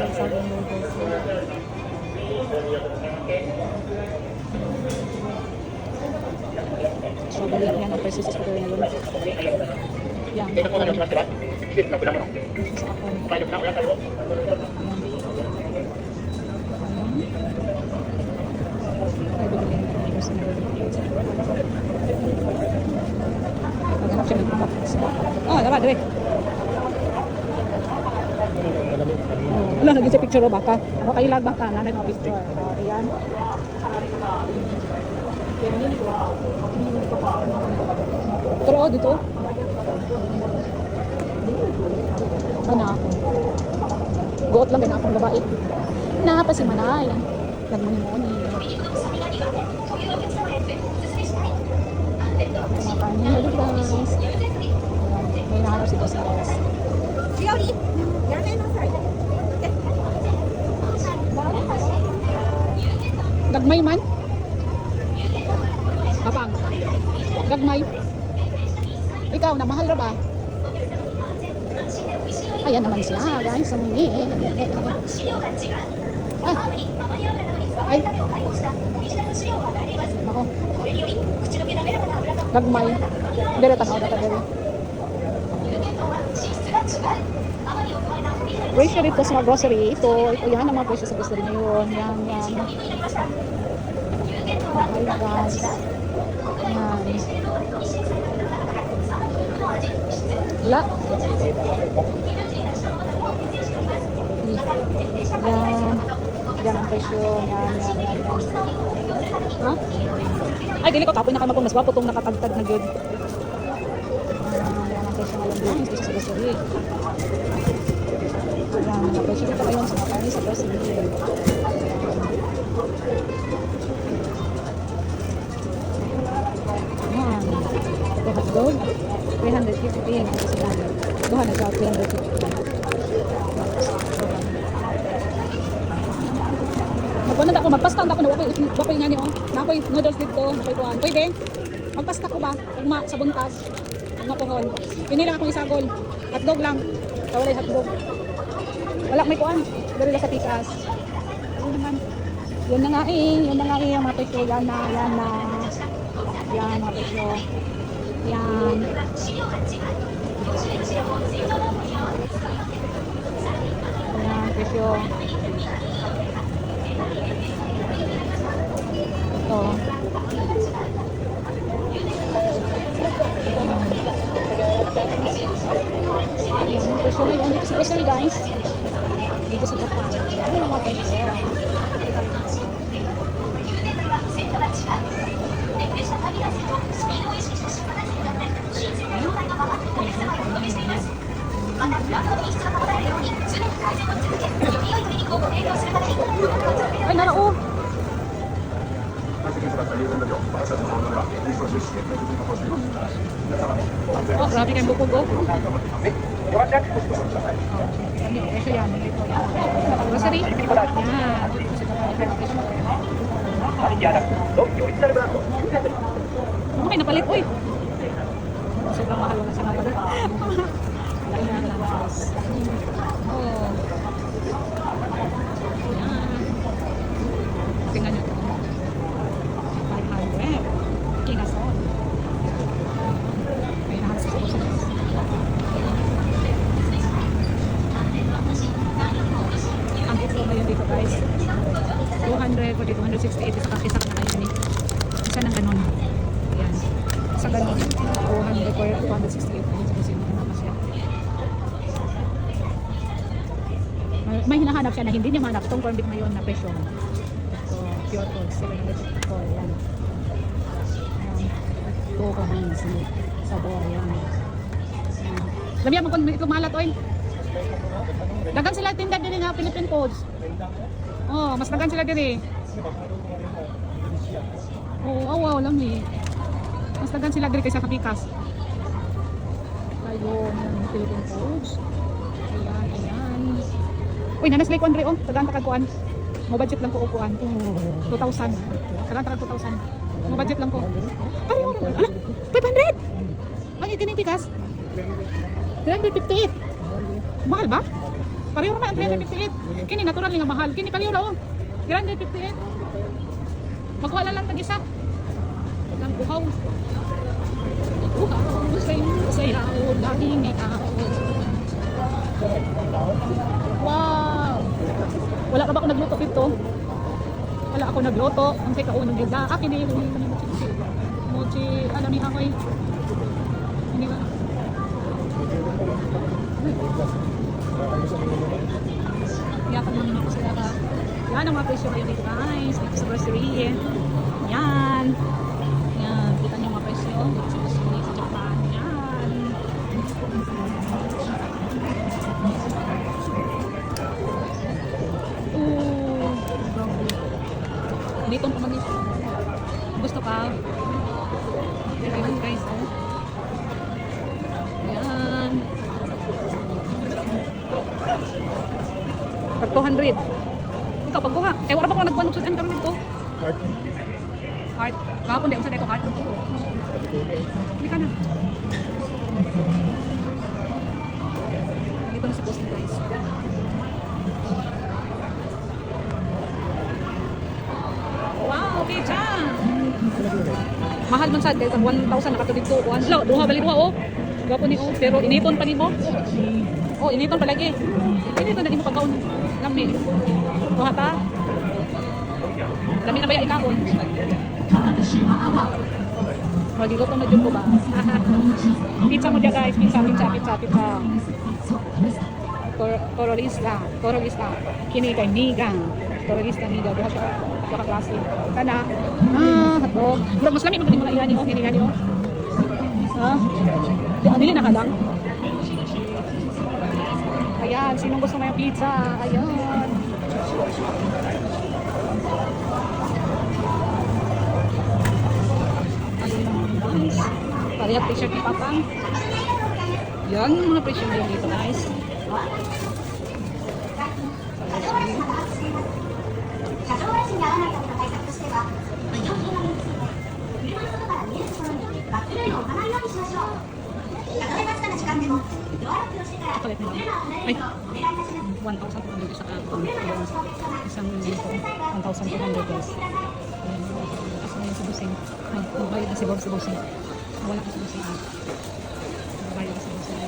sila sa ating noodles. So, bali yan ang prices sa pagawin ngayon. Yan, ako rin. Sa ako rin. Ay, bigyan na ako sa noodles. Maghanap siya ng papas. Oh, dapat, dali. Oh, Wala, lagi sa picture o baka. Baka ilag baka, nanay mo picture. Oh, ayan. Pero oh, dito. Ano ako? Goot lang din akong babae. Napa si Manay. Nagmuni-muni. Kumakain ulit guys. May nahanap si Boss Alex. Gagmay man? Kapang. Gagmay. Ikaw, na mahal ra ba? Ayan naman siya, guys. Ang eh. Ah. Ay. Ako. Gagmay. Dire tanaw na dire. Presyo dito sa mga grocery. Ito, ito yan ang mga presyo sa grocery ngayon. Yan, yan. Okay, guys. Yan. Wala. Yan. Yan ang presyo. Yan, yan, yan, yan. Ha? Ay, dili ko tapoy na kung mas wapo itong nakatagtag na good. Ang. Dito sa mga presyo dito ngayon sa mga kanin sa grocery. Yan. Ito hotdog. 350 yan. Ito sa lahat. Duha na siya. 350. Magpanan ako, magpasta ako na wapay wapay nga niyo. Nakoy noodles dito, nakoy kuan. Pwede. Magpasta ko ba? Ugma sa buntas. Ugma pohon. Pini lang akong isagol. Hotdog lang. Tawalay hotdog. Wala may kuan. Lang sa pikas. Ano naman? Yun na nga eh. Yun na nga eh. Mga presyo. Yan na. Yan na. Yan mga presyo. Yan. Yan presyo. Yan, presyo ngayon. Dito sa presyo guys. Dito sa Japan. Ano yung mga presyo? Ay, narao. Oh, grabe kayong bukog, oh. Oh, ano, presyo yan. Grocery? Yan. Okay, napalit, uy. Sobrang mahal na sa napalit. Laki na lang, guys. Oh. Yan. Tingnan nyo. 500. Kinasol. May nahanap sa groceries. Ang ito ngayon dito guys. 200, 40, 268. Isa ka, isa ka na kayo ni. Isa ng ganun. Yan. Isa ganun. 200, 40, 268. Ayun sa kasi nahanap siya. May- hinahanap siya na hindi niya mahanap. Itong corn beef ngayon na presyo. Ito, pure gold. 754. Yan. Yan. Ito ko beans. Sabor. Yan. Mo kung itlog malat, oy. Dagan sila tinda din nga Philippine Foods. Oh, mas dagan sila din eh. Oo, oh, wow lang eh. Mas dagan sila diri kaysa kapikas. Ayun, yan, Philippine Foods. Ayan, ayan. Uy, nanas like Andre oh, tagaan ta kagkuan. Mo budget lang ko upuan. 2,000. Tagaan ta kag 2,000. Mo budget lang ko. Pare mo, ala, 500. Ang itinong pikas. 358. Mahal ba? Pareho naman ang 358. Kini natural nga mahal. Kini pareho raw. 358. Magkuha na lang tag isa. Buhaw. Buhaw sa'yo, sayaw, laging ikaw. Wow! Wala ka ba ako nagluto dito? Wala ako nagluto. Ang kay kaunong gila. Ah, kini yung mochi. Ano ni Akoy? Hindi ba? Yakan mo naman ko sila ka. Yan ang mga presyo kayo dito guys. Dito sa grocery. Man dito. Gusto ka? Ayan guys. Oh. Yan. Pag 200. Ikaw, pagkuha. Eh, wala pa ko nagbuwan sa karon dito. Heart. Kahapon di ako sa dito heart. Hindi ka na. Dito na si Boss guys. Wow, pizza! Mahal man sad kay 1,000 nakato dito. Kuan lo, duha bali duha oh. Gapo ni oh, pero initon pa nimo. Oh, initon pa lagi. Initon na nimo pagkaon. Lami. Kuha ta. Lami na ba ya ikahon? Magiluto na ko ba? pizza mo dyan guys, pizza, pizza, pizza, pizza. Cor Corolista, Corolista. Kini kay Niga. Niga. Duha siya. Duha ka klase. Kana. Ah, hotdog. Murag mas lami mo mga iyan oh, hini oh. Ha? Di dili na kalang. Ayan, sinong gusto yung pizza? Ayan. Guys. Parehap t-shirt ni Papang. Yan, mga presyo dito, guys. 車た新たな対策としては、不要品のについて、車の外から見えるところにバックルームを置かないようにしましょう。たとえわずかな時間でも、ドアロックをしてから、お車を離れるようお願い。い。たします。1,500でしたか。お車でお越しのお客様、駐車する際は、十分にお気をつけください。subusin. Ay, mabayad na siguro subusin. Wala ka subusin. Mabayad na subusin.